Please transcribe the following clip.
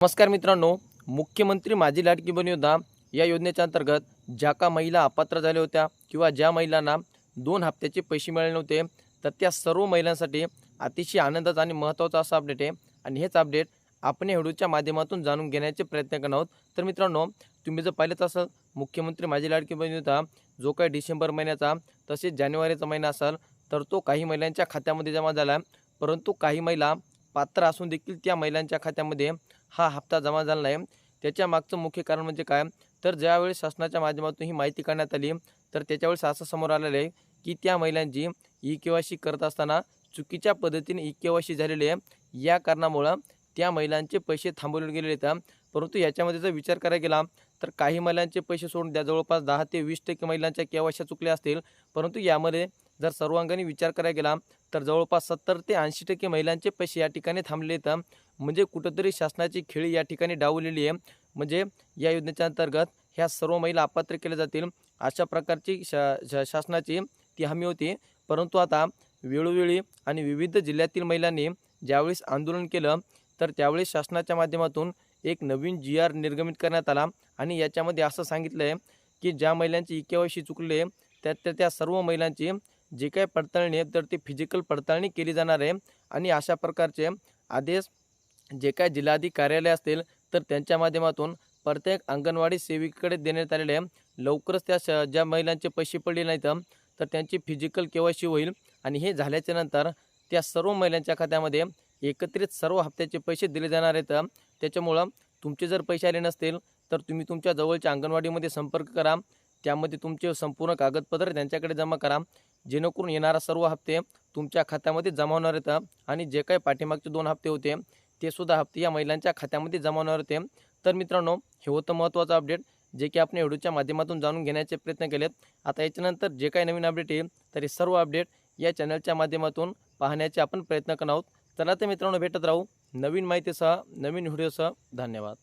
नमस्कार मित्रांनो मुख्यमंत्री माझी लाडकी बन योजना या योजनेच्या अंतर्गत ज्या का महिला अपात्र झाल्या होत्या किंवा ज्या महिलांना दोन हप्त्याचे पैसे मिळाले नव्हते तर त्या सर्व महिलांसाठी अतिशय आनंदाचा आणि महत्त्वाचा असा अपडेट आहे. आणि हेच अपडेट आपण या व्हिडिओच्या माध्यमातून जाणून घेण्याचे प्रयत्न करणार आहोत. तर मित्रांनो तुम्ही जर पाहिलंच असाल मुख्यमंत्री माझी लाडकी बन योजना जो काही डिसेंबर महिन्याचा तसेच जानेवारीचा महिना असाल तर तो काही महिलांच्या खात्यामध्ये जमा झाला परंतु काही महिला पात्र असून देखील त्या महिलांच्या खात्यामध्ये हा हप्ता जमा झाला नाही. त्याच्या मागचं मुख्य कारण म्हणजे काय? तर ज्यावेळी शासनाच्या माध्यमातून ही माहिती काढण्यात आली तर त्याच्यावेळेस असं समोर आलेलं आहे की त्या महिलांची ई करत असताना चुकीच्या पद्धतीने ई के झालेली आहे. या कारणामुळं त्या महिलांचे पैसे थांबवले गेलेले आहेत. परंतु याच्यामध्ये जर विचार करायला गेला तर काही महिलांचे पैसे सोडून द्या. जवळपास दहा ते वीस टक्के महिलांच्या केवायशा चुकल्या असतील. परंतु यामध्ये जर सर्वांगाने विचार करायला गेला तर जवळपास सत्तर ते ऐंशी टक्के महिलांचे पैसे या ठिकाणी थांबले आहेत. म्हणजे कुठंतरी शासनाची खेळी या ठिकाणी डावलेली आहे. म्हणजे या योजनेच्या अंतर्गत ह्या सर्व महिला अपात्र केल्या जातील. अशा प्रकारची शा शा शासनाची ती हमी होती. परंतु आता वेळोवेळी आणि विविध जिल्ह्यातील महिलांनी ज्यावेळेस आंदोलन केलं तर त्यावेळेस शासनाच्या माध्यमातून एक नवीन जी आर निर्गमित करण्यात आला. आणि याच्यामध्ये असं सांगितलं आहे की ज्या महिलांची ई के चुकले त्या त्या त्या सर्व महिलांची जे काही पडताळणी आहे तर ती फिजिकल पडताळणी केली जाणार आहे. आणि अशा प्रकारचे आदेश जे काय जिल्हाधिकारी कार्यालय असतील तर त्यांच्या माध्यमातून प्रत्येक अंगणवाडी सेविकेकडे देण्यात आलेले लवकरच त्या श ज्या महिलांचे पैसे पडले नाहीत तर त्यांची फिजिकल केवायसी होईल. आणि हे झाल्याच्यानंतर त्या सर्व महिलांच्या खात्यामध्ये एकत्रित सर्व हप्त्याचे पैसे दिले जाणार आहेत. त्याच्यामुळं तुमचे जर पैसे आले नसतील तर तुम्ही तुमच्या जवळच्या अंगणवाडीमध्ये संपर्क करा. त्यामध्ये तुमचे संपूर्ण कागदपत्र त्यांच्याकडे जमा करा. जेणेकरून येणारा सर्व हप्ते तुमच्या खात्यामध्ये जमा होणार आहेत. आणि जे काही पाठीमागचे दोन हप्ते होते ते सुद्धा हप्ते या महिलांच्या खात्यामध्ये जमा होणार होते. तर मित्रांनो हे होतं महत्त्वाचं अपडेट जे की आपण व्हिडिओच्या माध्यमातून जाणून घेण्याचे प्रयत्न केलेत. आता याच्यानंतर जे काही नवीन अपडेट येईल तर हे सर्व अपडेट या चॅनलच्या माध्यमातून पाहण्याचे आपण प्रयत्न करणार आहोत. चला आता मित्रांनो भेटत राहू नवीन माहितीसह नवीन व्हिडिओसह. धन्यवाद.